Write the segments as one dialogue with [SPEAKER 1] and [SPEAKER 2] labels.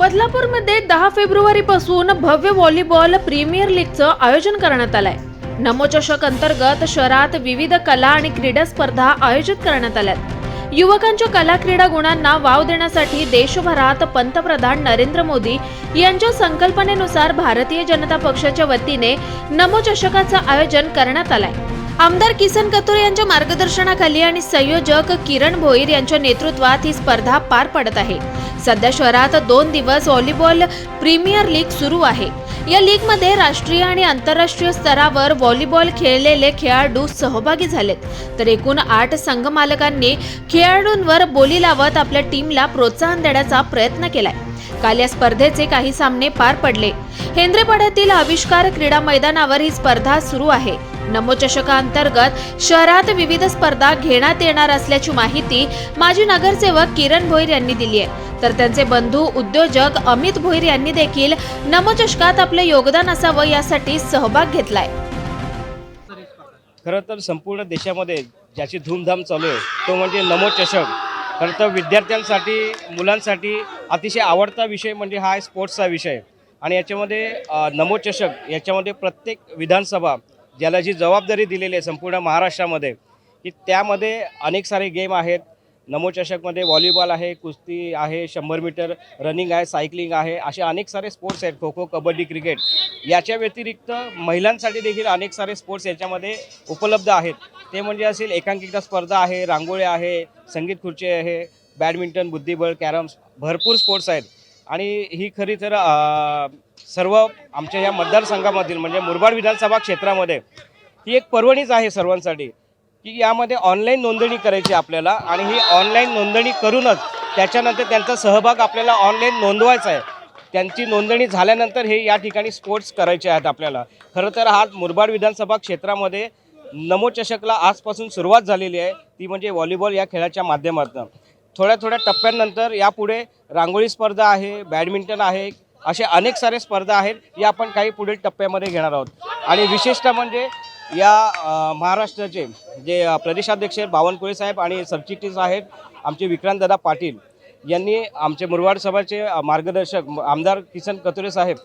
[SPEAKER 1] बदलापूरमध्ये दहा फेब्रुवारी पासून भव्य व्हॉलीबॉल प्रीमियर लीगचं आयोजन करण्यात आलंय. नमो चषक अंतर्गत शहरात विविध कला आणि क्रीडा स्पर्धा आयोजित करण्यात आल्यात. युवकांच्या कला क्रीडा गुणांना वाव देण्यासाठी देशभरात पंतप्रधान नरेंद्र मोदी यांच्या संकल्पनेनुसार भारतीय जनता पक्षाच्या वतीने नमो चषकाचं आयोजन करण्यात आलंय. आमदार किसन कतोर यांच्या मार्गदर्शनाखाली आणि संयोजक किरण भोईर यांच्या नेतृत्वात ही स्पर्धा पार पडत आहे. सध्या शहरात दोन दिवस व्हॉलीबॉल प्रीमियर लीग सुरू आहे. या लीगमध्ये राष्ट्रीय आणि आंतरराष्ट्रीय स्तरावर व्हॉलीबॉल खेळलेले खेळाडू सहभागी झालेत. तर एकूण आठ संघ मालकांनी खेळाडूंवर बोली लावत आपल्या टीमला प्रोत्साहन देण्याचा प्रयत्न केलाय. काल या स्पर्धेचे काही सामने पार पडले. हेंद्रेपाड्यातील आविष्कार क्रीडा मैदानावर ही स्पर्धा सुरू आहे. नमोचषकांतर्गत शहरात विविध स्पर्धा घेण्यात येणार असल्याची माहिती माजी नगरसेवक किरण भोईर यांनी दिली आहे. तर त्यांचे बंधू उद्योजक अमित भोईर यांनी देखील नमोचषकात आपलं योगदान असावं यासाठी सहभाग घेतलाय.
[SPEAKER 2] खरं तर संपूर्ण देशामध्ये ज्याची धूमधाम चालू आहे तो म्हणजे नमोचषक. खरं तर विद्यार्थ्यांसाठी मुलांसाठी अतिशय आवडता विषय म्हणजे हा स्पोर्ट्सचा विषय. आणि याच्यामध्ये नमोचषक याच्यामध्ये प्रत्येक विधानसभा ज्याला जी जबाबदारी दिलेली आहे संपूर्ण महाराष्ट्रामध्ये की त्यामध्ये अनेक सारे गेम आहेत. नमोचषकमध्ये व्हॉलीबॉल आहे कुस्ती आहे शंभर मीटर रनिंग आहे सायकलिंग आहे असे अनेक सारे स्पोर्ट्स आहेत खो खो कबड्डी क्रिकेट. याच्या व्यतिरिक्त महिलांसाठी देखील अनेक सारे स्पोर्ट्स याच्यामध्ये उपलब्ध आहेत. ते म्हणजे असेल एकांकिका स्पर्धा आहे रांगोळी आहे संगीत खुर्ची आहे बॅडमिंटन बुद्धिबळ कॅरम्स भरपूर स्पोर्ट्स आहेत. आणि ही खरी तर सर्व आमच्या या मतदारसंघामधील म्हणजे मुरबाड विधानसभा क्षेत्रामध्ये ही एक पर्वणीच आहे सर्वांसाठी की यामध्ये ऑनलाईन नोंदणी करायची आपल्याला आणि ही ऑनलाईन नोंदणी करूनच त्याच्यानंतर त्यांचा सहभाग आपल्याला ऑनलाईन नोंदवायचा आहे. त्यांची नोंदणी झाल्यानंतर हे या ठिकाणी स्पोर्ट्स करायचे आहेत आपल्याला. खरं तर हा मुरबाड विधानसभा क्षेत्रामध्ये नमोचषकला आजपासून सुरुवात झालेली आहे. ती म्हणजे व्हॉलीबॉल या खेळाच्या माध्यमातून. थोड्या थोड्या टप्प्यानंतर यापुढे रांगोळी स्पर्धा आहे बॅडमिंटन आहे असे अनेक सारे स्पर्धा आहेत या आपण काही पुढील टप्प्यामध्ये घेणार आहोत. आणि विशेषतः म्हणजे या महाराष्ट्राचे जे प्रदेशाध्यक्ष आहेत बावनकुळे साहेब आणि सरचिटणीस आहेत आमचे विक्रांतदादा पाटील यांनी आमचे मुरवाड सभाचे मार्गदर्शक आमदार किसन कतुरे साहेब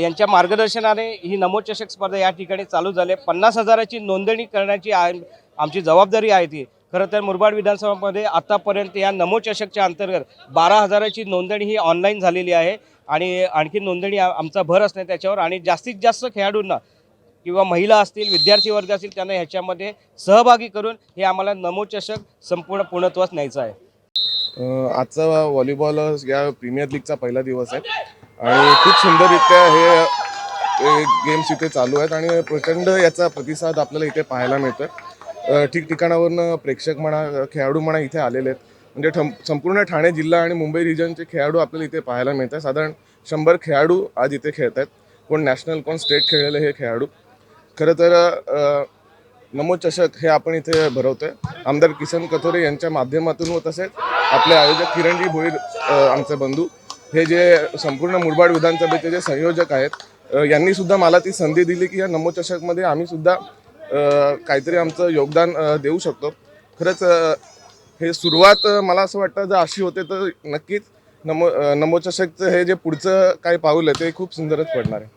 [SPEAKER 2] यांच्या मार्गदर्शनाने ही नमोचषक स्पर्धा या ठिकाणी चालू झाली पन्नास हजाराची नोंदणी करण्याची आमची जबाबदारी आहे ती. खरं तर मुरबाड विधानसभामध्ये आतापर्यंत या नमोचषकच्या अंतर्गत बारा हजाराची नोंदणी ही ऑनलाईन झालेली आहे. आणि आणखी नोंदणी आमचा भर असणे त्याच्यावर आणि जास्तीत जास्त खेळाडूंना किंवा महिला असतील विद्यार्थी वर्ग असतील त्यांना ह्याच्यामध्ये सहभागी करून हे आम्हाला नमोचषक संपूर्ण पूर्णत्वास न्यायचं आहे.
[SPEAKER 3] आजचा व्हॉलीबॉल या प्रीमियर लीगचा पहिला दिवस आहे. आणि खूप सुंदररित्या हे गेम्स इथे चालू आहेत आणि प्रचंड याचा प्रतिसाद आपल्याला इथे पाहायला मिळतो आहे ठिकठिकाणावरून प्रेक्षक म्हणा खेळाडू म्हणा इथे आलेले आहेत. म्हणजे ठम संपूर्ण ठाणे जिल्हा आणि मुंबई रिजनचे खेळाडू आपल्याला इथे पाहायला मिळत आहेत साधारण शंभर खेळाडू आज इथे खेळत आहेत कोण नॅशनल कोण स्टेट खेळलेले हे खेळाडू. खरं तर नमोचषक हे आपण इथे भरवतोय. आमदार किसन कथोरे यांच्या माध्यमातून व तसेच आपले आयोजक किरणजी भोईर आमचे बंधू. हे जे संपूर्ण मुरबाड विधानसभेचे जे संयोजक आहेत यांनी सुद्धा मला ती संधी दिली की या नमोचषकमध्ये आम्ही सुद्धा काहीतरी आमचं योगदान देऊ शकतो. खरंच हे सुरुवात मला असं वाटतं जर अशी होते तर नक्कीच नमो नमोचषकचं हे जे पुढचं काही पाऊल आहे ते खूप सुंदरच पडणार आहे.